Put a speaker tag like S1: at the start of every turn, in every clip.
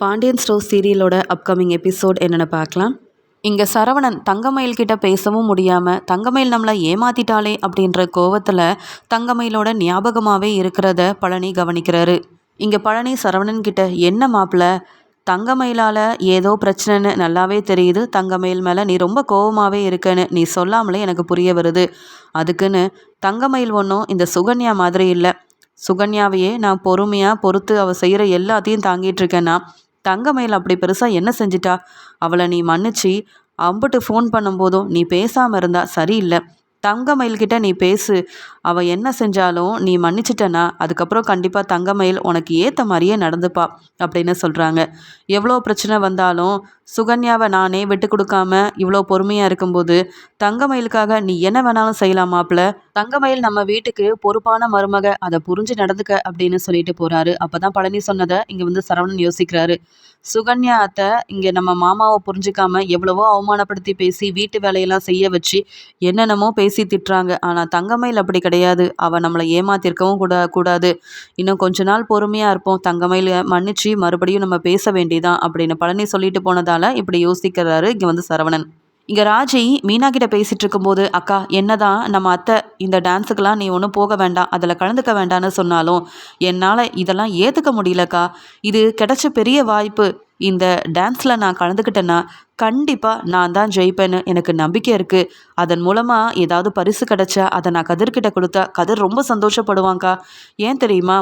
S1: Pandian store சீரியலோட upcoming episode என்னென்னு பார்க்கலாம். இங்கே சரவணன் தங்கமயில் கிட்ட பேசவும் முடியாமல் தங்கமயில் நம்மளை ஏமாத்திட்டாளே அப்படின்ற கோவத்தில் தங்கமயிலோட ஞாபகமாகவே இருக்கிறத பழனி கவனிக்கிறாரு. இங்கே பழனி சரவணன் கிட்ட என்ன மாப்பிள்ள தங்கமயிலால் ஏதோ பிரச்சனைன்னு நல்லாவே தெரியுது. தங்கமயில் மேலே நீ ரொம்ப கோவமாகவே இருக்கன்னு நீ சொல்லாமலே எனக்கு புரிய வருது. அதுக்குன்னு தங்கமயில் ஒன்றும் இந்த சுகன்யா மாதிரி இல்லை. சுகன்யாவையே நான் பொறுமையாக பொறுத்து அவள் செய்கிற எல்லாத்தையும் தாங்கிட்டு இருக்கேன்னா தங்கமயில் அப்படி பெருசாக என்ன செஞ்சிட்டா? அவளை நீ மன்னிச்சு அம்புட்டு ஃபோன் பண்ணும்போதும் நீ பேசாமல் இருந்தா சரியில்லை. தங்கமயில்கிட்ட நீ பேசு. அவள் என்ன செஞ்சாலும் நீ மன்னிச்சிட்டனா அதுக்கப்புறம் கண்டிப்பாக தங்கமயில் உனக்கு ஏற்ற மாதிரியே நடந்துப்பா அப்படின்னு சொல்கிறாங்க எவ்வளோ பிரச்சனை வந்தாலும் சுகன்யாவை நானே விட்டு கொடுக்காம இவ்வளோ பொறுமையாக இருக்கும்போது தங்கமயிலுக்காக நீ என்ன வேணாலும் செய்யலாம் செய்யலாமாப்ல தங்கமயில் நம்ம வீட்டுக்கு பொறுப்பான மருமக அதை புரிஞ்சு நடந்துக்க அப்படின்னு சொல்லிட்டு போகிறாரு அப்போ தான் பழனி சொன்னதை இங்கே வந்து சரவணன் யோசிக்கிறாரு. சுகன்யா அத்தை இங்கே நம்ம மாமாவை புரிஞ்சுக்காம எவ்வளவோ அவமானப்படுத்தி பேசி வீட்டு வேலையெல்லாம் செய்ய வச்சு என்னென்னமோ பேசி பேசி திட்டுறாங்க. ஆனால் தங்கமயில் அப்படி கிடையாது. அவள் நம்மளை ஏமாத்திருக்கவும் கூட கூடாது. இன்னும் கொஞ்ச நாள் பொறுமையாக இருப்போம். தங்கமயில் மன்னிச்சு மறுபடியும் நம்ம பேச வேண்டியதான் அப்படின்னு பழனி சொல்லிட்டு போனதால் இப்படி யோசிக்கிறாரு இங்கே வந்து சரவணன். இங்கே ராஜி மீனா கிட்ட பேசிகிட்டு இருக்கும்போது அக்கா என்னதான் நம்ம அத்தை இந்த டான்ஸுக்கெலாம் நீ ஒன்றும் போக வேண்டாம். அதில் கலந்துக்க வேண்டாம்னு சொன்னாலும் என்னால் இதெல்லாம் ஏற்றுக்க முடியலக்கா. இது கிடைச்ச பெரிய வாய்ப்பு. இந்த டான்ஸில் நான் கலந்துக்கிட்டேன்னா கண்டிப்பாக நான் தான் ஜெயிப்பேன்னு எனக்கு நம்பிக்கை இருக்குது அதன் மூலமாக ஏதாவது பரிசு கிடச்சா அதை நான் கதிர்கிட்ட கொடுத்தா கதிர் ரொம்ப சந்தோஷப்படுவாங்க்கா ஏன் தெரியுமா?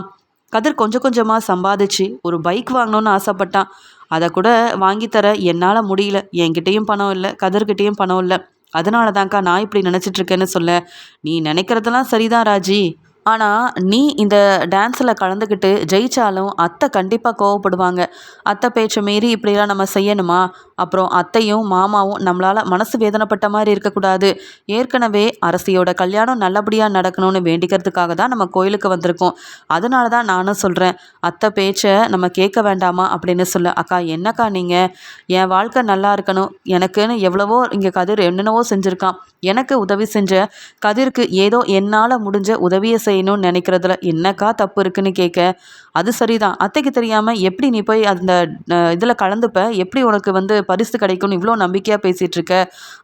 S1: கதிர் கொஞ்சம் கொஞ்சமாக சம்பாதிச்சு ஒரு பைக் வாங்கணும்னு ஆசைப்பட்டான். அதை கூட வாங்கித்தர என்னால் முடியல. என்கிட்டேயும் பணம் இல்லை கதிர்கிட்டேயும் பணம் இல்லை. அதனால தான்க்கா நான் இப்படி நினச்சிட்ருக்கேன்னு சொல்ல. நீ நினைக்கிறதெல்லாம் சரிதான் ராஜி. ஆனால் நீ இந்த டான்ஸில் கலந்துக்கிட்டு ஜெயித்தாலும் அத்தை கண்டிப்பாக கோவப்படுவாங்க. அத்தை பேச்சை மீறி இப்படிலாம் நம்ம செய்யணுமா? அப்புறம் அத்தையும் மாமாவும் நம்மளால் மனசு வேதனைப்பட்ட மாதிரி இருக்கக்கூடாது. ஏற்கனவே அரசியோட கல்யாணம் நல்லபடியாக நடக்கணும்னு வேண்டிக்கிறதுக்காக தான் நம்ம கோயிலுக்கு வந்திருக்கோம். அதனால தான் நானும் சொல்கிறேன் அத்தை பேச்சை நம்ம கேட்க வேண்டாமா அப்படின்னு சொல்ல. அக்கா என்னக்கா நீங்கள் என் வாழ்க்கை நல்லா இருக்கணும். எனக்குன்னு எவ்வளவோ இங்கே கதிர் என்னென்னவோ செஞ்சுருக்கான். எனக்கு உதவி செஞ்ச கதிருக்கு ஏதோ என்னால் முடிஞ்ச உதவியை செய்யணும்னு நினைக்கிறதுல என்னக்கா தப்பு இருக்குன்னு கேட்க? அது சரிதான். அத்தைக்கு தெரியாமல் எப்படி நீ போய் அந்த இதில் கலந்துப்ப? எப்படி உனக்கு வந்து பரிசு கிடைக்கும்னு இவ்வளோ நம்பிக்கையாக பேசிகிட்டு இருக்க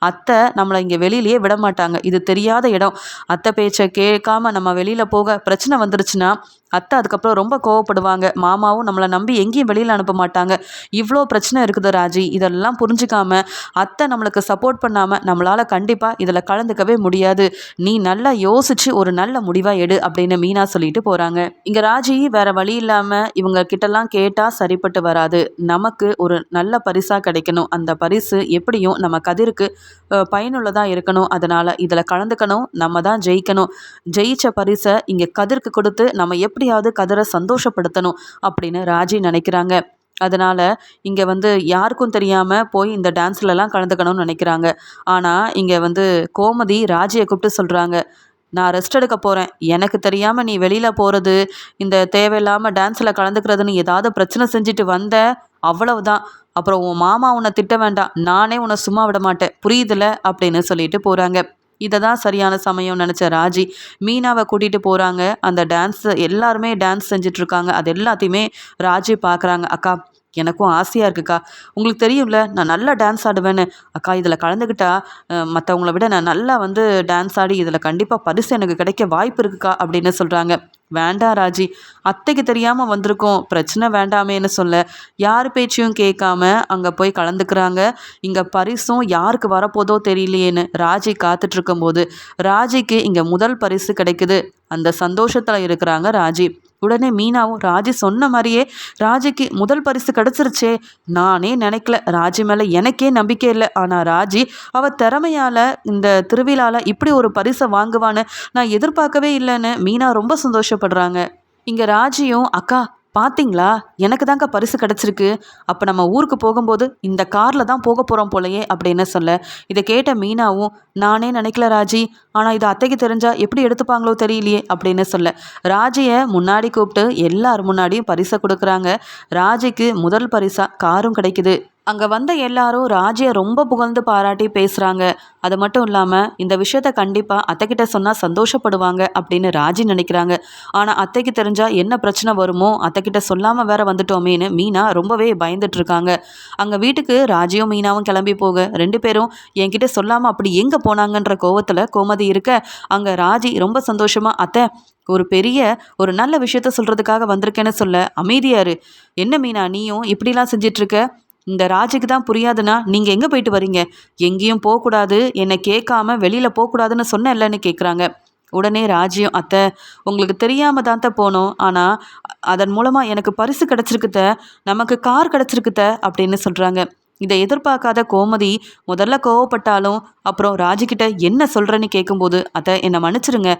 S1: அத்தை நம்மளை இங்கே வெளியிலேயே விட மாட்டாங்க. இது தெரியாத இடம். அத்தை பேச்சை கேட்காம நம்ம வெளியில் போக பிரச்சனை வந்துருச்சுன்னா அத்தை அதுக்கப்புறம் ரொம்ப கோவப்படுவாங்க. மாமாவும் நம்மளை நம்பி எங்கேயும் வெளியில் அனுப்ப மாட்டாங்க. இவ்வளோ பிரச்சனை இருக்குது ராஜி. இதெல்லாம் புரிஞ்சுக்காம அத்தை நம்மளுக்கு சப்போர்ட் பண்ணாமல் நம்மளால் கண்டிப்பாக இதில் கலந்துக்கவே முடியாது. நீ நல்லா யோசிச்சு ஒரு நல்ல முடிவாக எடு அப்படின்னு மீனா சொல்லிட்டு போகிறாங்க இங்கே ராஜி வேற வழி இல்லாமல் இவங்க கிட்டலாம் கேட்டால் சரிப்பட்டு வராது. நமக்கு ஒரு நல்ல பரிசாக கிடைக்கணும். அந்த பரிசு எப்படியும் நம்ம கதிருக்கு பயனுள்ளதாக இருக்கணும். அதனால் இதில் கலந்துக்கணும். நம்ம தான் ஜெயிக்கணும். ஜெயிச்ச பரிசை இங்கே கதிருக்கு கொடுத்து நம்ம எப்படியாவது கதிரை சந்தோஷப்படுத்தணும் அப்படின்னு ராஜி நினைக்கிறாங்க. அதனால் இங்கே வந்து யாருக்கும் தெரியாமல் போய் இந்த டான்ஸ்லலாம் கலந்துக்கணும்னு நினைக்கிறாங்க. ஆனால் இங்கே வந்து கோமதி ராஜியை கூப்பிட்டு சொல்கிறாங்க நான் ரெஸ்ட் எடுக்க போகிறேன் எனக்கு தெரியாமல் நீ வெளியில் போகிறது இந்த தேவையில்லாமல் டான்ஸில் கலந்துக்கிறதுன்னு ஏதாவது பிரச்சனை செஞ்சுட்டு வந்த அவ்வளவுதான். அப்புறம் உன் மாமா உன்னை திட்ட வேண்டாம். நானே உன்னை சும்மா விட மாட்டேன். புரியுதுல? அப்படின்னு சொல்லிட்டு போகிறாங்க இதை தான் சரியான சமயம் நினச்ச ராஜி. மீனாவை கூட்டிகிட்டு போகிறாங்க அந்த டான்ஸ் எல்லாருமே டான்ஸ் செஞ்சிட்ருக்காங்க அது எல்லாத்தையுமே ராஜி பார்க்குறாங்க அக்கா எனக்கும் ஆசையாக இருக்குக்கா. உங்களுக்கு தெரியும்ல நான் நல்லா டான்ஸ் ஆடுவேன்னு. அக்கா இதில் கலந்துக்கிட்டா மற்றவங்கள விட நான் நல்லா வந்து டான்ஸ் ஆடி இதில் கண்டிப்பாக பரிசு எனக்கு கிடைக்க வாய்ப்பு இருக்குக்கா அப்படின்னு சொல்கிறாங்க வேண்டாம் ராஜி அத்தைக்கு தெரியாமல் வந்திருக்கோம். பிரச்சனை வேண்டாமேன்னு சொல்ல. யார் பேச்சையும் கேட்காம அங்கே போய் கலந்துக்கிறாங்க. இங்கே பரிசும் யாருக்கு வரப்போதோ தெரியலையேன்னு ராஜி காத்துட்ருக்கும்போது ராஜிக்கு இங்கே முதல் பரிசு கிடைக்குது. அந்த சந்தோஷத்தில் இருக்கிறாங்க ராஜி. உடனே மீனாவும் ராஜி சொன்ன மாதிரியே ராஜிக்கு முதல் பரிசு கிடச்சிருச்சே. நானே நினைக்கல. ராஜி மேலே எனக்கே நம்பிக்கை இல்லை. ஆனால் ராஜி அவள் திறமையால் இந்த திருவிழாவில் இப்படி ஒரு பரிசை வாங்குவான்னு நான் எதிர்பார்க்கவே இல்லைன்னு மீனா ரொம்ப சந்தோஷப்படுறாங்க. இங்கே ராஜியும் அக்கா பாத்தீங்களா? எனக்கு தாங்க பரிசு கிடச்சிருக்கு. அப்போ நம்ம ஊருக்கு போகும்போது இந்த காரில் தான் போக போகிறோம் போலையே அப்படின்னு சொல்ல. இதை கேட்ட மீனாவும் நானே நினைக்கல ராஜி. ஆனால் இது அத்தைக்கு தெரிஞ்சால் எப்படி எடுத்துப்பாங்களோ தெரியலையே அப்படின்னு சொல்ல. ராஜியை முன்னாடி கூப்பிட்டு எல்லார் முன்னாடியும் பரிசை கொடுக்குறாங்க. ராஜிக்கு முதல் பரிசாக காரும் கிடைக்குது. அங்கே வந்த எல்லாரும் ராஜியை ரொம்ப புகழ்ந்து பாராட்டி பேசுகிறாங்க அது மட்டும் இல்லாமல் இந்த விஷயத்த கண்டிப்பாக அத்தைக்கிட்ட சொன்னால் சந்தோஷப்படுவாங்க அப்படின்னு ராஜி நினைக்கிறாங்க. ஆனால் அத்தைக்கு தெரிஞ்சால் என்ன பிரச்சனை வருமோ அத்தைக்கிட்ட சொல்லாமல் வேற வந்துட்டோமேன்னு மீனா ரொம்பவே பயந்துட்டு இருக்காங்க. அங்கே வீட்டுக்கு ராஜியும் மீனாவும் கிளம்பி போக ரெண்டு பேரும் என்கிட்ட சொல்லாமல் அப்படி எங்கே போனாங்கன்ற கோவத்தில் கோமதி இருக்க அங்கே ராஜி ரொம்ப சந்தோஷமாக அத்தை ஒரு பெரிய ஒரு நல்ல விஷயத்த சொல்கிறதுக்காக வந்திருக்கேன்னு சொல்ல அமைதியாரு என்ன மீனா நீயும் இப்படிலாம் செஞ்சிட்ருக்க இந்த ராஜுக்கு தான் புரியாதுன்னா நீங்கள் எங்கே போயிட்டு வரீங்க? எங்கேயும் போகக்கூடாது. என்னை கேட்காம வெளியில் போகக்கூடாதுன்னு சொன்னேன்லன்னு கேட்குறாங்க உடனே ராஜியும் அத்தை உங்களுக்கு தெரியாமல் தான் போனோம். ஆனால் அதன் மூலமாக எனக்கு பரிசு கிடச்சிருக்குத்த நமக்கு கார் கிடச்சிருக்குத்த அப்படின்னு சொல்கிறாங்க இதை எதிர்பார்க்காத கோமதி முதல்ல கோவப்பட்டாலும் அப்புறம் ராஜிக்கிட்ட என்ன சொல்கிறேன்னு கேட்கும்போது அதை என்னை மன்னிச்சிருங்க.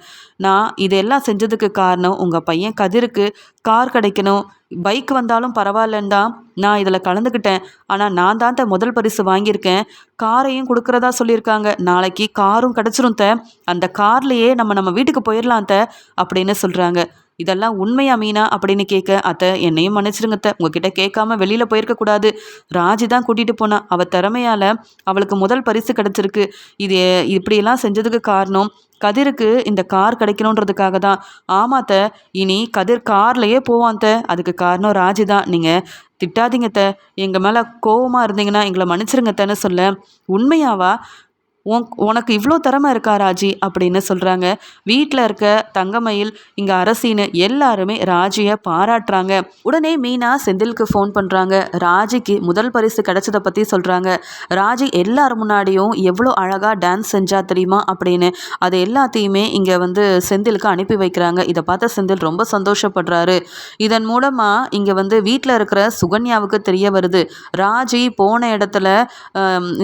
S1: நான் இதெல்லாம் செஞ்சதுக்கு காரணம் உங்கள் பையன் கதிருக்கு கார் கிடைக்கணும். பைக் வந்தாலும் பரவாயில்லன்னு தான் நான் இதில் கலந்துக்கிட்டேன் ஆனால் நான் தான் த முதல் பரிசு வாங்கியிருக்கேன். காரையும் கொடுக்குறதா சொல்லியிருக்காங்க. நாளைக்கு காரும் கிடச்சிரும் த அந்த கார்லேயே நம்ம நம்ம வீட்டுக்கு போயிடலாம் த அப்படின்னு சொல்கிறாங்க இதெல்லாம் உண்மையா மீனா அப்படின்னு கேட்க அத்தை என்னையும் மன்னிச்சிருங்க அத்தை உங்ககிட்ட கேட்காம வெளியில் போயிருக்க கூடாது. ராஜி தான் கூட்டிகிட்டு போனா. அவள் திறமையால் அவளுக்கு முதல் பரிசு கிடச்சிருக்கு. இது இப்படியெல்லாம் செஞ்சதுக்கு காரணம் கதிருக்கு இந்த கார் கிடைக்கணுன்றதுக்காக தான். ஆமாத்த இனி கதிர் கார்லேயே போவான்த்த அதுக்கு காரணம் ராஜி தான். நீங்கள் திட்டாதீங்கத்த எங்கள் மேலே கோவமாக இருந்தீங்கன்னா எங்களை மன்னிச்சிருங்கத்தன்னு சொல்ல. உண்மையாவா? உனக்கு இவ்வளோ திறமை இருக்கா ராஜி? அப்படின்னு சொல்கிறாங்க வீட்டில் இருக்க தங்கமயில் இங்கே அரசின்னு எல்லாருமே ராஜியை பாராட்டுறாங்க. உடனே மீனா செந்திலுக்கு ஃபோன் பண்ணுறாங்க ராஜிக்கு முதல் பரிசு கிடைச்சதை பற்றி சொல்கிறாங்க ராஜி எல்லார் முன்னாடியும் எவ்வளோ அழகாக டான்ஸ் செஞ்சா தெரியுமா அப்படின்னு அது எல்லாத்தையுமே இங்கே வந்து செந்திலுக்கு அனுப்பி வைக்கிறாங்க. இதை பார்த்த செந்தில் ரொம்ப சந்தோஷப்படுறாரு. இதன் மூலமாக இங்கே வந்து வீட்டில் இருக்கிற சுகன்யாவுக்கு தெரிய வருது. ராஜி போன இடத்துல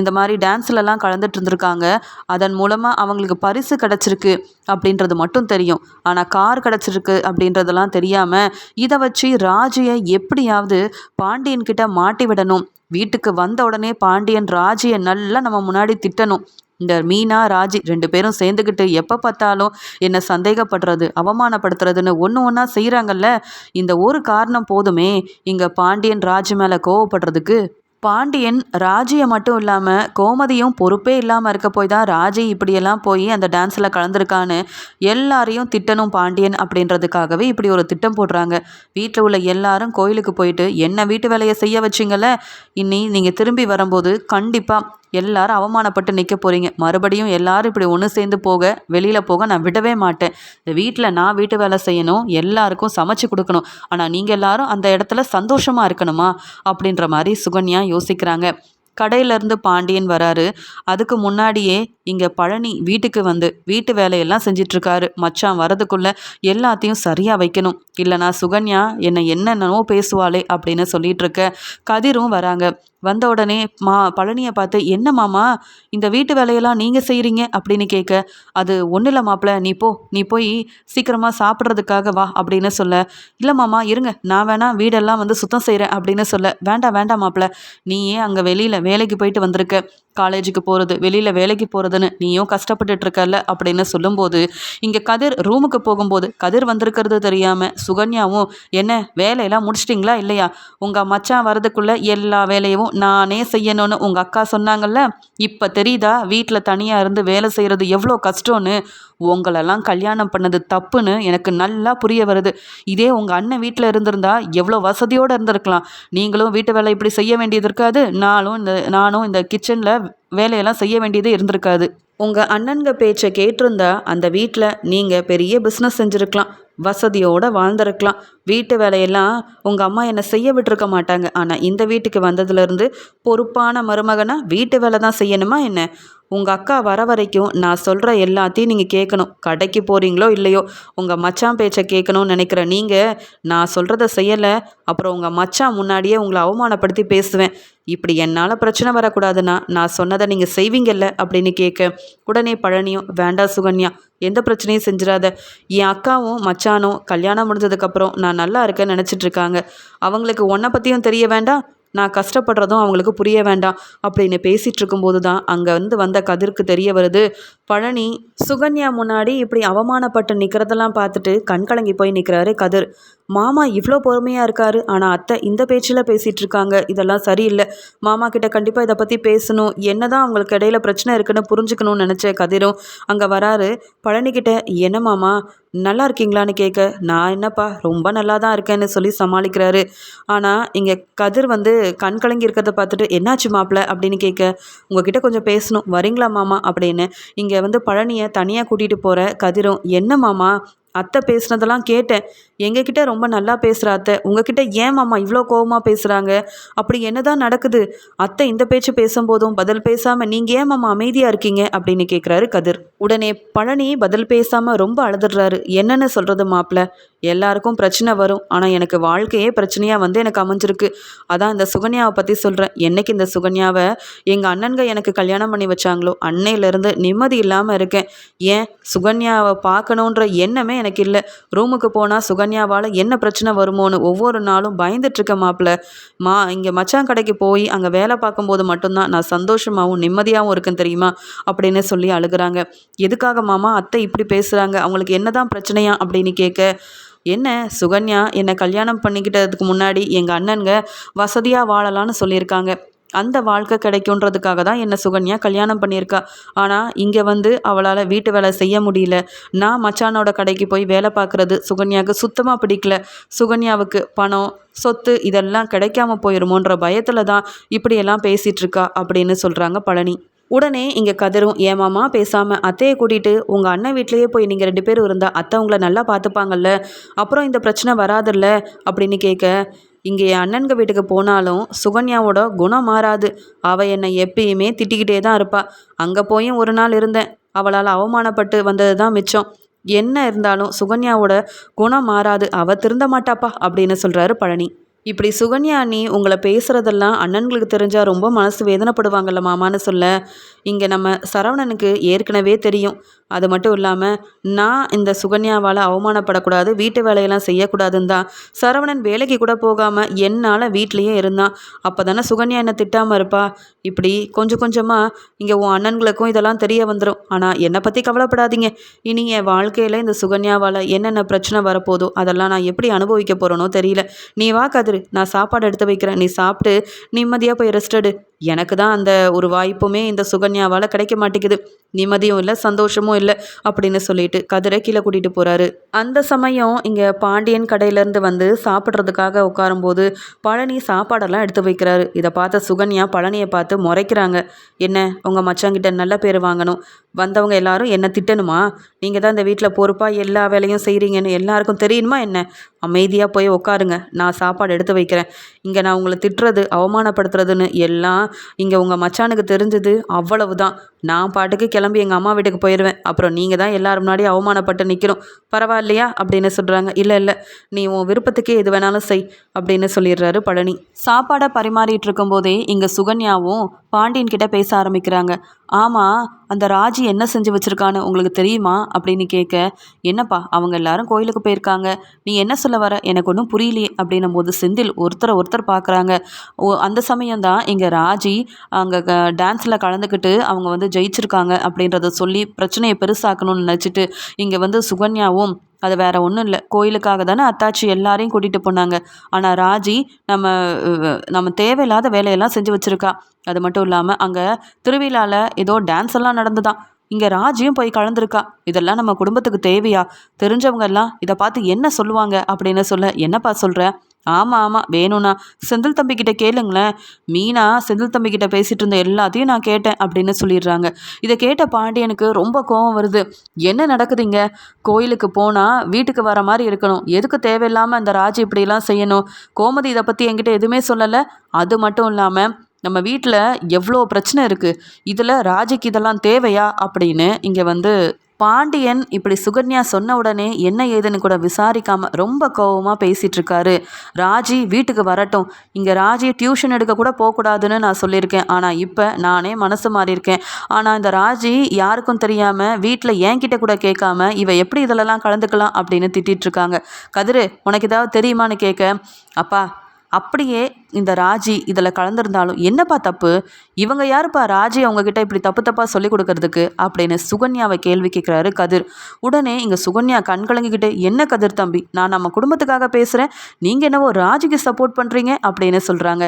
S1: இந்த மாதிரி டான்ஸ்லலாம் கலந்துட்டு இருந்திருக்காங்க இருக்காங்க. அதன் மூலமாக அவங்களுக்கு பரிசு கிடச்சிருக்கு அப்படின்றது மட்டும் தெரியும். ஆனால் கார் கிடச்சிருக்கு அப்படின்றதெல்லாம் தெரியாமல் இதை வச்சு ராஜியை எப்படியாவது பாண்டியன் கிட்ட மாட்டி விடணும். வீட்டுக்கு வந்த உடனே பாண்டியன் ராஜியை நல்லா நம்ம முன்னாடி திட்டணும். இந்த மீனா ராஜி ரெண்டு பேரும் சேர்ந்துக்கிட்டு எப்போ பார்த்தாலும் என்னை சந்தேகப்படுறது அவமானப்படுத்துறதுன்னு ஒன்று ஒன்றா செய்கிறாங்கல்ல இந்த ஒரு காரணம் போதுமே இங்கே பாண்டியன் ராஜ் மேலே கோவப்படுறதுக்கு. பாண்டியன் ராஜியை மட்டும் இல்லாமல் கோமதியும் பொறுப்பே இல்லாமல் இருக்க போய் தான் ராஜி இப்படியெல்லாம் போய் அந்த டான்ஸில் கலந்துருக்கான்னு எல்லாரையும் திட்டணும் பாண்டியன் அப்படின்றதுக்காகவே இப்படி ஒரு திட்டம் போடுறாங்க. வீட்டில் உள்ள எல்லாரும் கோயிலுக்கு போயிட்டு என்ன வீட்டு வேலையை செய்ய வச்சிங்கள இன்னி நீங்கள் திரும்பி வரும்போது கண்டிப்பாக எல்லாரும் அவமானப்பட்டு நிற்க போகிறீங்க மறுபடியும் எல்லாரும் இப்படி ஒன்று சேர்ந்து போக வெளியில் போக நான் விடவே மாட்டேன். இந்த வீட்டில் நான் வீட்டு வேலை செய்யணும் எல்லாருக்கும் சமைச்சு கொடுக்கணும். ஆனால் நீங்கள் எல்லாரும் அந்த இடத்துல சந்தோஷமாக இருக்கணுமா? அப்படின்ற மாதிரி சுகன்யா யோசிக்கிறாங்க. கடையிலேருந்து பாண்டியன் வராரு. அதுக்கு முன்னாடியே இங்கே பழனி வீட்டுக்கு வந்து வீட்டு வேலையெல்லாம் செஞ்சிட்ருக்காரு. மச்சான் வரதுக்குள்ளே எல்லாத்தையும் சரியாக வைக்கணும். இல்லைனா சுகன்யா என்னை என்னென்னவோ பேசுவாளே அப்படின்னு சொல்லிகிட்ருக்க கதிரும் வராங்க. வந்த உடனே மா பழனியை பார்த்து என்ன மாமா இந்த வீட்டு வேலையெல்லாம் நீங்கள் செய்கிறீங்க அப்படின்னு கேட்க அது ஒன்றும் இல்லை மாப்பிள்ள நீ போ நீ போய் சீக்கிரமாக சாப்பிட்றதுக்காக வா அப்படின்னு சொல்ல இல்லை மாமா இருங்க நான் வேணா வீடெல்லாம் வந்து சுத்தம் செய்கிறேன் அப்படின்னு சொல்ல வேண்டாம் வேண்டாம் மாப்பிள்ள ஏன் அங்கே வெளியில் வேலைக்கு போயிட்டு வந்திருக்க? காலேஜுக்கு போகிறது வெளியில் வேலைக்கு போகிறதுன்னு நீயும் கஷ்டப்பட்டுட்ருக்கல அப்படின்னு சொல்லும்போது இங்கே கதிர் ரூமுக்கு போகும்போது கதிர் வந்திருக்கிறது தெரியாமல் சுகன்யாவும் என்ன வேலையெல்லாம் முடிச்சிட்டிங்களா இல்லையா? உங்கள் மச்சான் வரதுக்குள்ளே எல்லா வேலையும் நானே செய்யணும்னு உங்கள் அக்கா சொன்னாங்கல்ல? இப்போ தெரியுதா? வீட்டில் தனியாக இருந்து வேலை செய்கிறது எவ்வளோ கஷ்டம்னு? உங்களெல்லாம் கல்யாணம் பண்ணது தப்புன்னு எனக்கு நல்லா புரிய வருது. இதே உங்கள் அண்ணன் வீட்டில் இருந்திருந்தா எவ்வளோ வசதியோடு இருந்திருக்கலாம். நீங்களும் வீட்டு வேலை இப்படி செய்ய வேண்டியது இருக்காது. நானும் இந்த நானும் இந்த கிச்சனில் வேலையெல்லாம் செய்ய வேண்டியது இருந்திருக்காது. உங்கள் அண்ணன்க பேச்சை கேட்டிருந்தா அந்த வீட்டில் நீங்கள் பெரிய பிஸ்னஸ் செஞ்சுருக்கலாம். வசதியோடு வாழ்ந்திருக்கலாம். வீட்டு வேலையெல்லாம் உங்கள் அம்மா என்னை செய்ய விட்டுருக்க மாட்டாங்க. ஆனால் இந்த வீட்டுக்கு வந்ததுலேருந்து பொறுப்பான மருமகனாக வீட்டு வேலை தான் செய்யணுமா என்ன? உங்கள் அக்கா வர வரைக்கும் நான் சொல்கிற எல்லாத்தையும் நீங்கள் கேட்கணும். கடைக்கு போகிறீங்களோ இல்லையோ உங்கள் மச்சான் பேச்சை கேட்கணும்னு நினைக்கிற நீங்கள் நான் சொல்கிறத செய்யலை. அப்புறம் உங்கள் மச்சான் முன்னாடியே உங்களை அவமானப்படுத்தி பேசுவேன். இப்படி என்னால் பிரச்சனை வரக்கூடாதுன்னா நான் சொன்னதை நீங்கள் செய்வீங்கல்ல அப்படின்னு கேட்க உடனே பழனியும் வேண்டாம் சுகன்யா எந்த பிரச்சனையும் செஞ்சிடாத என் அக்காவும் மச்சானும் கல்யாணம் முடிஞ்சதுக்கப்புறம் நான் நல்லா இருக்கேன்னு நினச்சிட்ருக்காங்க. அவங்களுக்கு உன்னை பற்றியும் தெரிய வேண்டாம். நான் கஷ்டப்படுறதும் அவங்களுக்கு புரிய வேண்டாம். அப்படின்னு பேசிகிட்டு இருக்கும்போது தான் அங்கே வந்து வந்த கதிர்க்கு தெரிய வருது. பழனி சுகன்யா முன்னாடி இப்படி அவமானப்பட்டு நிற்கிறதெல்லாம் பார்த்துட்டு கண்கலங்கி போய் நிற்கிறாரு கதிர். மாமா இவ்வளோ பொறுமையாக இருக்காரு ஆனால் அத்தை இந்த பேச்சில் பேசிகிட்டு இருக்காங்க. இதெல்லாம் சரியில்லை. மாமா கிட்ட கண்டிப்பாக இதை பற்றி பேசணும். என்னதான் அவங்களுக்கு இடையில பிரச்சனை இருக்குன்னு புரிஞ்சுக்கணும்னு நினச்ச கதிரும் அங்கே வராரு. பழனிக்கிட்ட என்ன மாமா? நல்லா இருக்கீங்களான்னு கேட்க நான் என்னப்பா ரொம்ப நல்லா தான் இருக்கேன்னு சொல்லி சமாளிக்கிறாரு. ஆனால் இங்கே கதிர் வந்து கண் கலங்கி இருக்கிறத பார்த்துட்டு என்னாச்சு மாப்பிள்ள அப்படின்னு கேட்க உங்ககிட்ட கொஞ்சம் பேசணும். வரீங்களா மாமா? அப்படின்னு இங்கே வந்து பழனியை தனியாக கூட்டிகிட்டு போகிற கதிரும் என்ன மாமா? அத்தை பேசுனதெல்லாம் கேட்டேன். எங்ககிட்ட ரொம்ப நல்லா பேசுகிற அத்தை. உங்ககிட்ட ஏன் மாமா இவ்வளோ கோபமாக பேசுகிறாங்க அப்படி என்ன தான் நடக்குது? அத்தை இந்த பேச்சு பேசும்போதும் பதில் பேசாமல் நீங்கள் ஏன் மாமா அமைதியாக இருக்கீங்க? அப்படின்னு கேட்குறாரு கதிர். உடனே பழனி பதில் பேசாமல் ரொம்ப அழுதுடுறாரு என்னென்னு சொல்கிறது மாப்பிள்ள எல்லாருக்கும் பிரச்சனை வரும். ஆனால் எனக்கு வாழ்க்கையே பிரச்சனையாக வந்து எனக்கு அமைஞ்சிருக்கு. அதான் இந்த சுகன்யாவை பற்றி சொல்கிறேன் என்னைக்கு இந்த சுகன்யாவை எங்கள் அண்ணன்க எனக்கு கல்யாணம் பண்ணி வச்சாங்களோ அன்னையிலேருந்து நிம்மதி இல்லாமல் இருக்கேன். ஏன்? சுகன்யாவை பார்க்கணுன்ற எண்ணமே எனக்கு இல்லை. ரூமுக்கு போனால் சுகன்யாவால் என்ன பிரச்சனை வருமோன்னு ஒவ்வொரு நாளும் பயந்துட்டுருக்க மாப்பிள்ள மா இங்கே மச்சான் கடைக்கு போய் அங்கே வேலை பார்க்கும்போது மட்டும்தான் நான் சந்தோஷமாகவும் நிம்மதியாகவும் இருக்கேன் தெரியுமா? அப்படின்னு சொல்லி அழுகிறாங்க. எதுக்காக மாமா அத்தை இப்படி பேசுகிறாங்க அவங்களுக்கு என்ன தான் பிரச்சனையா அப்படின்னு கேட்க என்ன சுகன்யா என்னை கல்யாணம் பண்ணிக்கிட்டதுக்கு முன்னாடி எங்கள் அண்ணனுங்க வசதியாக வாழலான்னு சொல்லியிருக்காங்க. அந்த வாழ்க்கை கிடைக்குன்றதுக்காக தான் என்னை சுகன்யா கல்யாணம் பண்ணியிருக்கா. ஆனால் இங்கே வந்து அவளால் வீட்டு வேலை செய்ய முடியல. நான் மச்சானோட கடைக்கு போய் வேலை பார்க்குறது சுகன்யாவுக்கு சுத்தமாக பிடிக்கல. சுகன்யாவுக்கு பணம் சொத்து இதெல்லாம் கிடைக்காம போயிருமோன்ற பயத்தில் தான் இப்படியெல்லாம் பேசிகிட்ருக்கா அப்படின்னு சொல்கிறாங்க பழனி. உடனே இங்கே கதரும் ஏமாமா பேசாமல் அத்தையை கூட்டிகிட்டு உங்கள் அண்ணன் வீட்லேயே போய் நீங்கள் ரெண்டு பேரும் இருந்தால் அத்தை உங்களை நல்லா பார்த்துப்பாங்கல்ல. அப்புறம் இந்த பிரச்சனை வராதுல்ல? அப்படின்னு கேட்க இங்கே என் அண்ணன்க வீட்டுக்கு போனாலும் சுகன்யாவோட குணம் மாறாது. அவள் என்னை எப்பயுமே திட்டிக்கிட்டே தான் இருப்பாள் அங்கே போயும் ஒரு நாள் இருந்தேன். அவளால் அவமானப்பட்டு வந்தது தான் மிச்சம். என்ன இருந்தாலும் சுகன்யாவோட குணம் மாறாது. அவள் திருந்த மாட்டாப்பா அப்படின்னு சொல்கிறாரு பழனி. இப்படி சுகன்யா அண்ணி உங்களை பேசுகிறதெல்லாம் அண்ணன்களுக்கு தெரிஞ்சால் ரொம்ப மனசு வேதனைப்படுவாங்கல்ல மாமான்னு சொல்ல. இங்கே நம்ம சரவணனுக்கு ஏற்கனவே தெரியும். அது மட்டும் இல்லாமல் நான் இந்த சுகன்யாவால் அவமானப்படக்கூடாது வீட்டு வேலையெல்லாம் செய்யக்கூடாதுன்னு தான். சரவணன் வேலைக்கு கூட போகாமல் என்னால் வீட்லேயே இருந்தான். அப்போ தானே சுகன்யா என்னை திட்டாமல் இருப்பா? இப்படி கொஞ்சம் கொஞ்சமாக இங்கே உன் அண்ணன்களுக்கும் இதெல்லாம் தெரிய வந்துடும் ஆனால் என்னை பற்றி கவலைப்படாதீங்க. இனி என் வாழ்க்கையில் இந்த சுகன்யாவால் என்னென்ன பிரச்சனை வரப்போதோ அதெல்லாம் நான் எப்படி அனுபவிக்க போகிறேனோ தெரியல. நீ வா கதிரு நான் சாப்பாடு எடுத்து வைக்கிறேன். நீ சாப்பிட்டு நிம்மதியாக போய் ரெஸ்ட் எடு. எனக்கு தான் அந்த ஒரு வாய்ப்புமே இந்த சுகன்யாவால் கிடைக்க மாட்டேங்குது. நிம்மதியும் இல்லை சந்தோஷமும் இல்லை அப்படின்னு சொல்லிட்டு கதிரை கீழே கூட்டிகிட்டு போகிறாரு அந்த சமயம் இங்கே பாண்டியன் கடையிலேருந்து வந்து சாப்பிட்றதுக்காக உட்காரும்போது பழனி சாப்பாடெல்லாம் எடுத்து வைக்கிறாரு. இதை பார்த்த சுகன்யா பழனியை பார்த்து முறைக்கிறாங்க. என்ன உங்கள் மச்சாங்கிட்ட நல்ல பேர் வாங்கணும். வந்தவங்க எல்லாரும் என்ன திட்டணுமா? நீங்கள் தான் இந்த வீட்டில் பொறுப்பாக எல்லா வேலையும் செய்கிறீங்கன்னு எல்லாருக்கும் தெரியணுமா என்ன? அமைதியாக போய் உட்காருங்க. நான் சாப்பாடு எடுத்து வைக்கிறேன். இங்கே நான் உங்களை திட்டுறது அவமானப்படுத்துறதுன்னு எல்லாம் இங்கே உங்கள் மச்சானுக்கு தெரிஞ்சது அவ்வளவு தான் நான் பாட்டுக்கு கிளம்பி எங்கள் அம்மா வீட்டுக்கு போயிடுவேன் அப்புறம் நீங்கள் தான் எல்லோரும் முன்னாடி அவமானப்பட்டு நிற்கிறோம் பரவாயில்லையா? அப்படின்னு சொல்கிறாங்க இல்லை இல்லை. நீ உன் விருப்பத்துக்கே எது வேணாலும் செய் அப்படின்னு சொல்லிடுறாரு பழனி. சாப்பாடை பரிமாறிட்டு இருக்கும்போதே இங்கே சுகன்யாவும் பாண்டியன் கிட்ட பேச ஆரம்பிக்கிறாங்க. ஆமாம் அந்த ராஜி என்ன செஞ்சு வச்சுருக்கான்னு உங்களுக்கு தெரியுமா? அப்படின்னு கேட்க என்னப்பா அவங்க எல்லாரும் கோயிலுக்கு போயிருக்காங்க. நீ என்ன சொல்ல வர? எனக்கு ஒன்றும் புரியலையே அப்படின்னும் போது செந்தில் ஒருத்தரை ஒருத்தர் பார்க்குறாங்க. ஓ அந்த சமயம்தான் இங்கே ராஜி அங்கே டான்ஸில் கலந்துக்கிட்டு அவங்க வந்து ஜெயிச்சிருக்காங்க அப்படின்றத சொல்லி பிரச்சனையை பெருசாக்கணும்னு நினச்சிட்டு இங்கே வந்து சுகன்யாவும் அது வேறு ஒன்றும் இல்லை. கோயிலுக்காக தானே அத்தாச்சி எல்லாரையும் கூட்டிகிட்டு போனாங்க. ஆனால் ராஜி நம்ம நம்ம தேவையில்லாத வேலையெல்லாம் செஞ்சு வச்சுருக்கா. அது மட்டும் இல்லாமல் அங்கே திருவிழாவில் ஏதோ டான்ஸ் எல்லாம் நடந்துதான். இங்கே ராஜியும் போய் கலந்துருக்கா. இதெல்லாம் நம்ம குடும்பத்துக்கு தேவையா? தெரிஞ்சவங்க எல்லாம் இதை பார்த்து என்ன சொல்லுவாங்க அப்படின்னு சொல்ல என்னப்பா சொல்கிற ஆமாம் ஆமாம் வேணும்ண்ணா செந்தில் தம்பிக்கிட்ட கேளுங்களேன். மீனா செந்தில் தம்பிக்கிட்ட பேசிகிட்டு இருந்த எல்லாத்தையும் நான் கேட்டேன் அப்படின்னு சொல்லிடுறாங்க. இதை கேட்ட பாண்டியனுக்கு ரொம்ப கோவம் வருது. என்ன நடக்குதுங்க? கோயிலுக்கு போனால் வீட்டுக்கு வர மாதிரி இருக்கணும். எதுக்கு தேவையில்லாமல் அந்த ராஜி இப்படிலாம் செய்யணும்? கோமதி இதை பற்றி என்கிட்ட எதுவுமே சொல்லலை. அது மட்டும் இல்லாமல் நம்ம வீட்டில் எவ்வளோ பிரச்சனை இருக்குது இதில் ராஜிக்கு இதெல்லாம் தேவையா? அப்படின்னு இங்கே வந்து பாண்டியன் இப்படி சுகன்யா சொன்ன உடனே என்ன ஏதுன்னு கூட விசாரிக்காம ரொம்ப கோபமாக பேசிகிட்டு இருக்காரு ராஜி வீட்டுக்கு வரட்டும். இங்கே ராஜி டியூஷன் எடுக்க கூட போகக்கூடாதுன்னு நான் சொல்லியிருக்கேன். ஆனால் இப்போ நானே மனசு மாறியிருக்கேன். ஆனால் இந்த ராஜி யாருக்கும் தெரியாமல் வீட்டில் என்கிட்ட கூட கேட்காம இவ எப்படி இதிலலாம் கலந்துக்கலாம் அப்படின்னு திட்டிகிட்டு இருக்காங்க கதிரு உனக்கு ஏதாவது தெரியுமான்னு கேட்க அப்பா அப்படியே இந்த ராஜி இதில் கலந்துருந்தாலும் என்னப்பா தப்பு? இவங்க யாருப்பா? ராஜி அவங்கக்கிட்ட இப்படி தப்பு தப்பாக சொல்லிக் கொடுக்கறதுக்கு? அப்படின்னு சுகன்யாவை கேள்வி கேட்குறாரு கதிர். உடனே இங்கே சுகன்யா கண் கலங்கிக்கிட்டு என்ன கதிர் தம்பி? நான் நம்ம குடும்பத்துக்காக பேசுகிறேன் நீங்கள் என்னவோ ராஜிக்கு சப்போர்ட் பண்ணுறீங்க அப்படின்னு சொல்கிறாங்க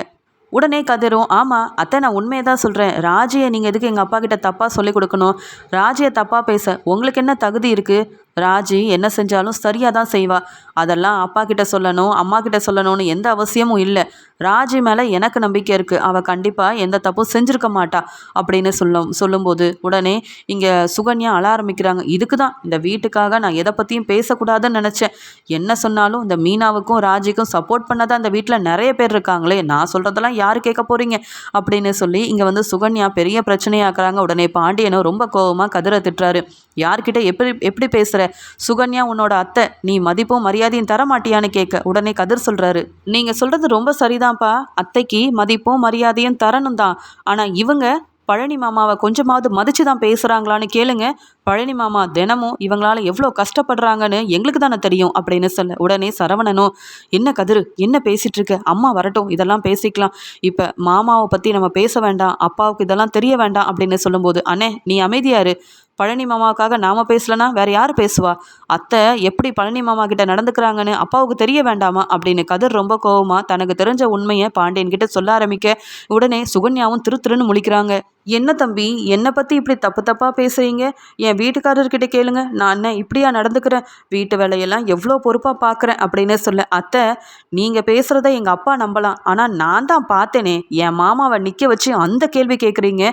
S1: உடனே கதிரும் ஆமாம் அத்தை நான் உண்மையை தான் சொல்கிறேன் ராஜியை நீங்கள் எதுக்கு எங்கள் அப்பா கிட்ட தப்பாக சொல்லி கொடுக்கணும்? ராஜியை தப்பாக பேச. உங்களுக்கு என்ன தகுதி இருக்குது ராஜி என்ன செஞ்சாலும் சரியாக தான் செய்வா. அதெல்லாம் அப்பா கிட்ட சொல்லணும் அம்மா கிட்ட சொல்லணும்னு எந்த அவசியமும் இல்லை. ராஜி மேலே எனக்கு நம்பிக்கை இருக்குது அவள் கண்டிப்பாக எந்த தப்பும் செஞ்சுருக்க மாட்டா அப்படின்னு சொல்லும் சொல்லும்போது உடனே இங்கே சுகன்யா அழ ஆரம்பிக்கிறாங்க. இதுக்கு தான் இந்த வீட்டுக்காக நான் எதை பற்றியும் பேசக்கூடாதுன்னு நினச்சேன். என்ன சொன்னாலும் இந்த மீனாவுக்கும் ராஜிக்கும் சப்போர்ட் பண்ணாதான் இந்த வீட்டில் நிறைய பேர் இருக்காங்களே. நான் சொல்கிறதெல்லாம் யார் கேட்க போகிறீங்க அப்படின்னு சொல்லி இங்கே வந்து சுகன்யா பெரிய பிரச்சனையாக்குறாங்க. உடனே பாண்டியனும் ரொம்ப கோபமாக கதிரை திட்டுறாரு. யார்கிட்ட எப்படி எப்படி பேசுகிற சுகன்யா உன்னோட அத்தை நீ மதிப்பும் மரியாதையும் தர மாட்டியான்னு கேட்க உடனே கதிர் சொல்கிறாரு நீங்கள் சொல்கிறது ரொம்ப சரிதான்ப்பா. அத்தைக்கு மதிப்பும் மரியாதையும் தரணும் தான் ஆனால் இவங்க பழனி மாமாவை கொஞ்சமாவது மதித்து தான் பேசுகிறாங்களான்னு கேளுங்க. பழனி மாமா தினமும் இவங்களால எவ்வளோ கஷ்டப்படுறாங்கன்னு எங்களுக்கு தானே தெரியும் அப்படின்னு சொல்ல. உடனே சரவணனும் என்ன கதிர் என்ன பேசிகிட்டு இருக்க அம்மா வரட்டும் இதெல்லாம் பேசிக்கலாம். இப்போ மாமாவை பற்றி நம்ம பேச வேண்டாம் அப்பாவுக்கு இதெல்லாம் தெரிய வேண்டாம் அப்படின்னு சொல்லும்போது அண்ணே நீ அமைதியாரு பழனி மாமாவுக்காக நாம் பேசலனா வேறு யார் பேசுவா? அத்தை எப்படி பழனி மாமா கிட்ட நடந்துக்கிறாங்கன்னு அப்பாவுக்கு தெரிய வேண்டாமா? அப்படின்னு கதிர் ரொம்ப கோவமாக தனக்கு தெரிஞ்ச உண்மையை பாண்டியன் கிட்ட சொல்ல ஆரம்பிக்க உடனே சுகன்யாவும் திரு திருன்னு முழிக்கிறாங்க. என்ன தம்பி என்னை பற்றி இப்படி தப்பு தப்பாக பேசுகிறீங்க என் வீட்டுக்காரர்கிட்ட கேளுங்க. நான் என்ன இப்படியா நடந்துக்கிறேன்? வீட்டு வேலையெல்லாம் எவ்வளோ பொறுப்பாக பார்க்குறேன் அப்படின்னு சொல்ல அத்தை நீங்கள் பேசுகிறத எங்கள் அப்பா நம்பலாம். ஆனால் நான் தான் பார்த்தேனே என் மாமாவை நிற்க வச்சு அந்த கேள்வி கேட்குறீங்க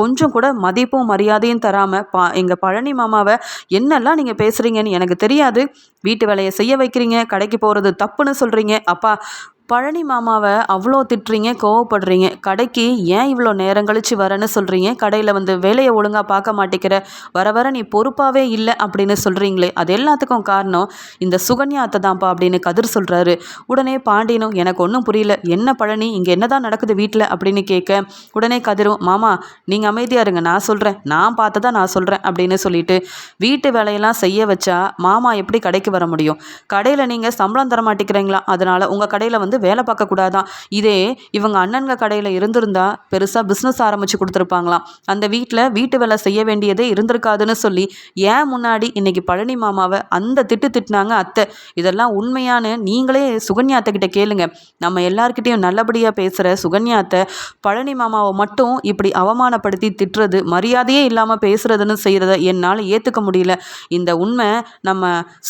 S1: கொஞ்சம் கூட மதிப்பும் மரியாதையும் தராமல் பா எங்கள் பழனி மாமாவை என்னெல்லாம் நீங்கள் பேசுகிறீங்கன்னு எனக்கு தெரியாது. வீட்டு வேலையை செய்ய வைக்கிறீங்க கடைக்கு போகிறது தப்புன்னு சொல்கிறீங்க அப்பா பழனி மாமாவை அவ்வளோ திட்டுறீங்க கோவப்படுறீங்க. கடைக்கு ஏன் இவ்வளோ நேரம் கழித்து வரேன்னு சொல்கிறீங்க கடையில் வந்து வேலையை ஒழுங்காக பார்க்க மாட்டேங்கிற வர வர நீ பொறுப்பாகவே இல்லை அப்படின்னு சொல்கிறீங்களே அது எல்லாத்துக்கும் காரணம் இந்த சுகன்யா அத்தை தான்ப்பா அப்படின்னு கதிர் சொல்கிறாரு உடனே பாண்டியனும் எனக்கு ஒன்றும் புரியல. என்ன பழனி? இங்கே என்ன தான் நடக்குது வீட்டில் அப்படின்னு கேட்க உடனே கதிரும் மாமா நீங்கள் அமைதியாக இருங்க. நான் சொல்கிறேன் நான் பார்த்ததா நான் சொல்கிறேன் அப்படின்னு சொல்லிட்டு வீட்டு வேலையெல்லாம் செய்ய வச்சா மாமா எப்படி கடைக்கு வர முடியும்? கடையில் நீங்கள் சம்பளம் தர மாட்டேங்கிறீங்களா? அதனால் உங்கள் கடையில் வந்து வந்து வேலை பார்க்கக்கூடாதான் இதே இவங்க அண்ணன்க கடையில் இருந்திருந்தா பெருசாக பிஸ்னஸ் ஆரம்பித்து கொடுத்துருப்பாங்களாம். அந்த வீட்டில் வீட்டு வேலை செய்ய வேண்டியதே இருந்திருக்காதுன்னு சொல்லி ஏன் முன்னாடி இன்னைக்கு பழனி மாமாவை அந்த திட்டு திட்டினாங்க அத்தை? இதெல்லாம் உண்மையான நீங்களே சுகன்யா கிட்ட கேளுங்க. நம்ம எல்லார்கிட்டையும் நல்லபடியாக பேசுகிற சுகன்யா அத்தை பழனி மாமாவை மட்டும் இப்படி அவமானப்படுத்தி திட்டுறது மரியாதையே இல்லாமல் பேசுகிறதுன்னு செய்கிறத என்னால் ஏற்றுக்க முடியல. இந்த உண்மை நம்ம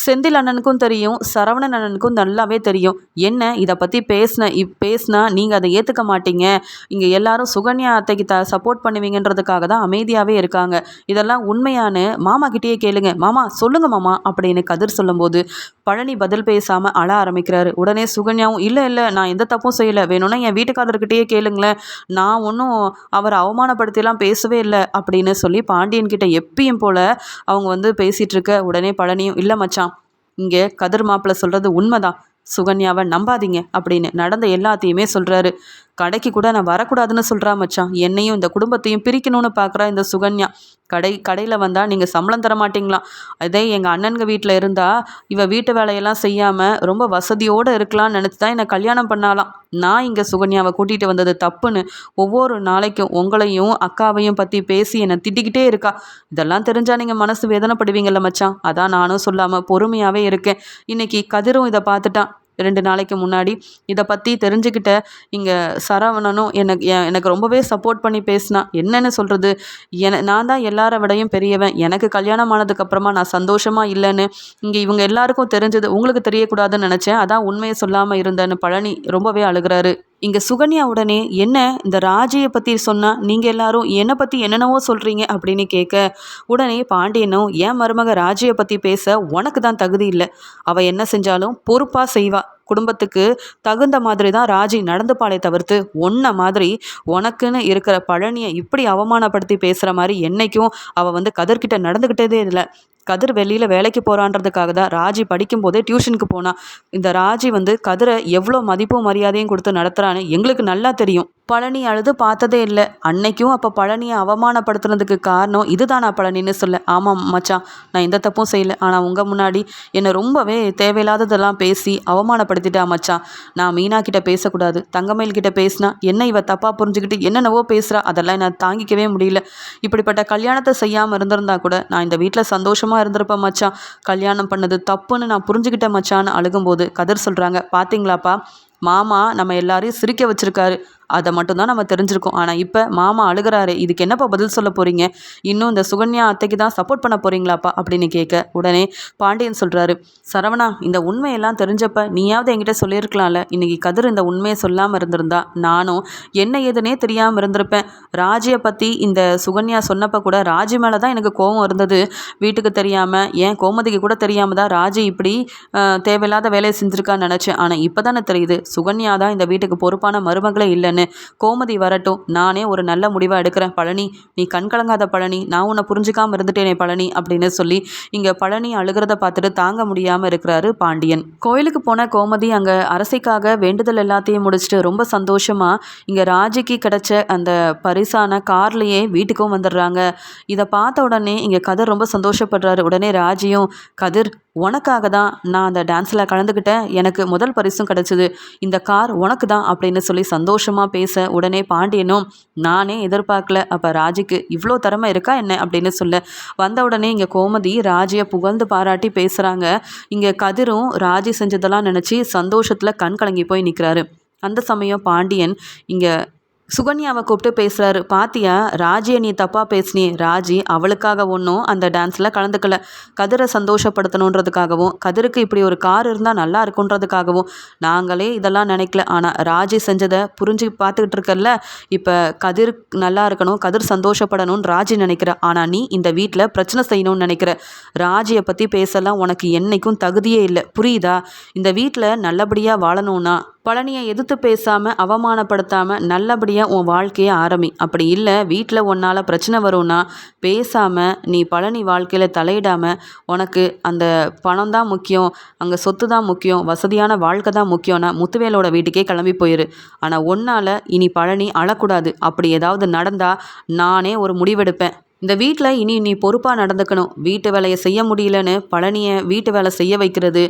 S1: செந்தில் அண்ணனுக்கும் தெரியும் சரவணன் அண்ணனுக்கும் நல்லாவே தெரியும். என்ன இதை பற்றி பற்றி பேசின இப் பேசினா நீங்கள் அதை ஏற்றுக்க மாட்டீங்க. இங்கே எல்லாரும் சுகன்யா அத்தைக்கு த சப்போர்ட் பண்ணுவீங்கன்றதுக்காக தான் அமைதியாகவே இருக்காங்க. இதெல்லாம் உண்மையானு மாமா கிட்டேயே கேளுங்க. மாமா சொல்லுங்க மாமா அப்படின்னு கதிர் சொல்லும்போது பழனி பதில் பேசாமல் அழ ஆரம்பிக்கிறாரு. உடனே சுகன்யாவும் இல்லை இல்லை நான் எந்த தப்பும் செய்யலை. வேணும்னா என் வீட்டுக்காரர்கிட்டயே கேளுங்களேன். நான் ஒன்றும் அவரை அவமானப்படுத்திலாம் பேசவே இல்லை அப்படின்னு சொல்லி பாண்டியன் கிட்ட எப்பயும் போல அவங்க வந்து பேசிகிட்டு இருக்க உடனே பழனியும் இல்லை மச்சான் இங்கே கதிர் மாப்பிள்ளை சொல்கிறது உண்மைதான். சுகன்யாவை நம்பாதீங்க அப்படின்னு நடந்த எல்லாத்தையுமே சொல்கிறாரு கடைக்கு கூட நான் வரக்கூடாதுன்னு சொல்கிறா மச்சான். என்னையும் இந்த குடும்பத்தையும் பிரிக்கணும்னு பார்க்குறா இந்த சுகன்யா. கடை கடையில் வந்தால் நீங்கள் சம்பளம் தர மாட்டிங்களாம் அதே எங்கள் அண்ணனுங்க வீட்டில் இருந்தால் இவள் வீட்டு வேலையெல்லாம் செய்யாமல் ரொம்ப வசதியோடு இருக்கலாம்னு நினச்சி தான் என்னை கல்யாணம் பண்ணாலாம் நான் இங்கே சுகன்யாவை கூட்டிகிட்டு வந்தது தப்புன்னு ஒவ்வொரு நாளைக்கும் உங்களையும் அக்காவையும் பற்றி பேசி என்னை திட்டிக்கிட்டே இருக்கா. இதெல்லாம் தெரிஞ்சால் நீங்கள் மனசு வேதனைப்படுவீங்கள்ல மச்சான். அதான் நானும் சொல்லாமல் பொறுமையாகவே இருக்கேன். இன்றைக்கி கதிரும் இதை பார்த்துட்டான். ரெண்டு நாளைக்கு முன்னாடி. இதை பற்றி தெரிஞ்சுக்கிட்ட இங்கே சரவணனும் எனக்கு எனக்கு ரொம்பவே சப்போர்ட் பண்ணி பேசினா என்னென்னு சொல்கிறது என நான் தான் எல்லாரை விடையும் பெரியவன். எனக்கு கல்யாணம் ஆனதுக்கப்புறமா நான் சந்தோஷமாக இல்லைன்னு இங்கே இவங்க எல்லாருக்கும் தெரிஞ்சது. உங்களுக்கு தெரியக்கூடாதுன்னு நினச்சேன். அதான் உண்மையை சொல்லாமல் இருந்தேன்னு பழனி ரொம்பவே அழுகிறாரு. இங்கே சுகன்யா உடனே என்ன? இந்த ராஜியை பற்றி சொன்னால் நீங்கள் எல்லாரும் என்னை பற்றி என்னென்னவோ சொல்கிறீங்க அப்படின்னு கேட்க உடனே பாண்டியனும் ஏன் மருமக ராஜியை பற்றி பேச? உனக்கு தான் தகுதி இல்லை. அவள் என்ன செஞ்சாலும் பொறுப்பாக செய்வா. குடும்பத்துக்கு தகுந்த மாதிரி தான் ராஜி நடந்துப்பாளே தவிர்த்து ஒன்றை மாதிரி உனக்குன்னு இருக்கிற பழனியை இப்படி அவமானப்படுத்தி பேசுகிற மாதிரி என்றைக்கும் அவள் வந்து கதர்கிட்ட நடந்துக்கிட்டதே இல்லை. கதிர் வெளியில் வேலைக்கு போகிறான்றதுக்காக தான் ராஜி படிக்கும்போதே டியூஷனுக்கு போனான் இந்த ராஜி வந்து கதிரை எவ்வளோ மதிப்பும் மரியாதையும் கொடுத்து நடத்துகிறான்னு எங்களுக்கு நல்லா தெரியும். பழனி அழுது பார்த்ததே இல்லை. அன்னைக்கும் அப்போ பழனியை அவமானப்படுத்துனதுக்கு காரணம் இதுதானா பழனின்னு சொல்ல. ஆமாம் மச்சான் நான் எந்த தப்பும் செய்யலை. ஆனால் உங்கள் முன்னாடி என்னை ரொம்பவே தேவையில்லாததெல்லாம் பேசி அவமானப்படுத்திட்டா மச்சான். நான் மீனா கிட்ட பேசக்கூடாது. தங்கமயில் கிட்ட பேசினா என்ன இவ தப்பாக புரிஞ்சுக்கிட்டு என்னென்னவோ பேசுகிறா அதெல்லாம் நான் தாங்கிக்கவே முடியல. இப்படிப்பட்ட கல்யாணத்தை செய்யாமல் இருந்திருந்தா கூட நான் இந்த வீட்டில் சந்தோஷமாக இருந்திருப்பேன் மச்சான். கல்யாணம் பண்ணது தப்புன்னு நான் புரிஞ்சுக்கிட்டேன் மச்சான்னு அழுகும்போது கதிர் சொல்கிறாங்க பார்த்தீங்களாப்பா மாமா நம்ம எல்லாரையும் சிரிக்க வச்சிருக்காரு. அதை மட்டும்தான் நம்ம தெரிஞ்சிருக்கோம். ஆனால் இப்போ மாமா அழுகிறாரு இதுக்கு என்னப்பா பதில் சொல்ல போகிறீங்க இன்னும் இந்த சுகன்யா அத்தைக்கு தான் சப்போர்ட் பண்ண போகிறீங்களாப்பா அப்படின்னு கேட்க உடனே பாண்டியன் சொல்கிறாரு சரவணா இந்த உண்மையெல்லாம் தெரிஞ்சப்ப நீயாவது என்கிட்ட சொல்லியிருக்கலாம்ல. இன்றைக்கி கதிர் இந்த உண்மையை சொல்லாமல் இருந்திருந்தா நானும் என்ன ஏதுனே தெரியாமல் இருந்திருப்பேன். ராஜியை பற்றி இந்த சுகன்யா சொன்னப்போ கூட ராஜி மேலே தான் எனக்கு கோபம் இருந்தது. வீட்டுக்கு தெரியாமல் ஏன் கோமதிக்கு கூட தெரியாமல் தான் ராஜி இப்படி தேவையில்லாத வேலையை செஞ்சுருக்கான்னு நினச்சேன். ஆனால் இப்போ தானே தெரியுது சுகன்யா தான் இந்த வீட்டுக்கு பொறுப்பான மருமகளே இல்லைன்னு. கோமதி வரட்டும். நானே ஒரு நல்ல முடிவாக எடுக்கிறேன் பழனி. நீ கண் கலங்காத பழனி. நான் உன்னை புரிஞ்சுக்காம இருந்துட்டேனே பழனி அப்படின்னு சொல்லி இங்கே பழனி அழுகிறத பார்த்துட்டு தாங்க முடியாமல் இருக்கிறாரு பாண்டியன். கோயிலுக்கு போன கோமதி அங்கே அரசிக்காக வேண்டுதல் எல்லாத்தையும் முடிச்சுட்டு ரொம்ப சந்தோஷமாக இங்கே ராஜிக்கு கிடைச்ச அந்த பரிசான கார்லேயே வீட்டுக்கும் வந்துடுறாங்க. இதை பார்த்த உடனே இங்கே கதிர் ரொம்ப சந்தோஷப்படுறாரு. உடனே ராஜியும் கதிர் உனக்காக தான் நான் அந்த டான்ஸில் கலந்துக்கிட்டேன் எனக்கு முதல் பரிசும் கிடச்சிது. இந்த கார் உனக்கு தான் அப்படின்னு சொல்லி சந்தோஷமாக பேச உடனே பாண்டியனும் நானே எதிர்பார்க்கல. அப்போ ராஜிக்கு இவ்வளோ திறமை இருக்கா என்ன? அப்படின்னு சொல்ல வந்த உடனே இங்கே கோமதி ராஜியை புகழ்ந்து பாராட்டி பேசுகிறாங்க இங்கே கதிரும் ராஜி செஞ்சதெல்லாம் நினச்சி சந்தோஷத்தில் கண் கலங்கி போய் நிற்கிறாரு அந்த சமயம் பாண்டியன் இங்கே சுகன்யாவை கூப்பிட்டு பேசுகிறாரு பாத்தியா ராஜியை நீ தப்பாக பேசினியே ராஜி அவளுக்காக ஒன்றும் அந்த டான்ஸில் கலந்துக்கல. கதிரை சந்தோஷப்படுத்தணுன்றதுக்காகவும் கதிருக்கு இப்படி ஒரு கார் இருந்தால் நல்லா இருக்குன்றதுக்காகவும் நாங்களே இதெல்லாம் நினைக்கல. ஆனால் ராஜி செஞ்சதை புரிஞ்சு பார்த்துக்கிட்டு இருக்கல்ல இப்போ கதிர் நல்லா இருக்கணும் கதிர் சந்தோஷப்படணும்னு ராஜி நினைக்கிற. ஆனால் நீ இந்த வீட்டில் பிரச்சனை செய்யணும்னு நினைக்கிற. ராஜியை பற்றி பேசலாம் உனக்கு என்னைக்கும் தகுதியே இல்லை. புரியுதா? இந்த வீட்டில் நல்லபடியாக வாழணும்னா பழனியை எதிர்த்து பேசாமல் அவமானப்படுத்தாமல் நல்லபடியாக உன் வாழ்க்கையை ஆரம்பி. அப்படி இல்லை வீட்டில் உன்னால் பிரச்சனை வரும்னா பேசாமல் நீ பழனி வாழ்க்கையில் தலையிடாமல் உனக்கு அந்த பணம் தான் முக்கியம் அங்கே சொத்து தான் முக்கியம் வசதியான வாழ்க்கை தான் முக்கியம்னா முத்துவேலோட வீட்டுக்கே கிளம்பி போயிரு. ஆனால் ஒன்றால் இனி பழனி அழக்கூடாது. அப்படி ஏதாவது நடந்தால் நானே ஒரு முடிவெடுப்பேன். இந்த வீட்டில் இனி நீ பொறுப்பாக நடந்துக்கணும். வீட்டு வேலையை செய்ய முடியலன்னு பழனியை வீட்டு வேலை செய்ய வைக்கிறது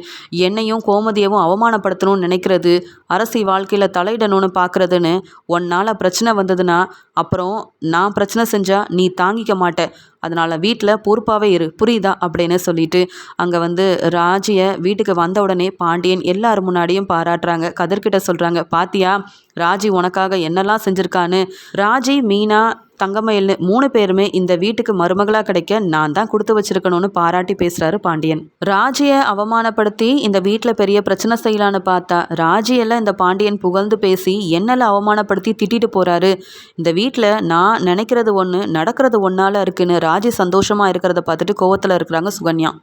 S1: என்னையும் கோமதியவும் அவமானப்படுத்தணும்னு நினைக்கிறது அரசி வாழ்க்கையில் தலையிடணும்னு பார்க்குறதுன்னு உன்னால் பிரச்சனை வந்ததுன்னா அப்புறம் நான் பிரச்சனை செஞ்சால் நீ தாங்கிக்க மாட்ட. அதனால் வீட்டில் பொறுப்பாகவே இரு. புரியுதா? அப்படின்னு சொல்லிட்டு அங்கே வந்து ராஜியை வீட்டுக்கு வந்த உடனே பாண்டியன் எல்லார் முன்னாடியும் பாராட்டுறாங்க. கதிர்கிட்ட சொல்கிறாங்க பாத்தியா ராஜி உனக்காக என்னெல்லாம் செஞ்சுருக்கான்னு? ராஜி மீனா தங்கமயில்னு மூணு பேருமே இந்த வீட்டுக்கு மருமகளாக கிடைக்க நான் தான் கொடுத்து வச்சிருக்கணும்னு பாராட்டி பேசுகிறாரு பாண்டியன். ராஜியை அவமானப்படுத்தி இந்த வீட்டில் பெரிய பிரச்சனை செய்யலான்னு பார்த்தா ராஜியெல்லாம் இந்த பாண்டியன் புகழ்ந்து பேசி என்னெல்லாம் அவமானப்படுத்தி திட்டிட்டு போகிறாரு இந்த வீட்டில் நான் நினைக்கிறது ஒன்று நடக்கிறது ஒன்றால இருக்குன்னு ராஜி சந்தோஷமாக இருக்கிறத பார்த்துட்டு கோவத்தில் இருக்கிறாங்க சுகன்யா.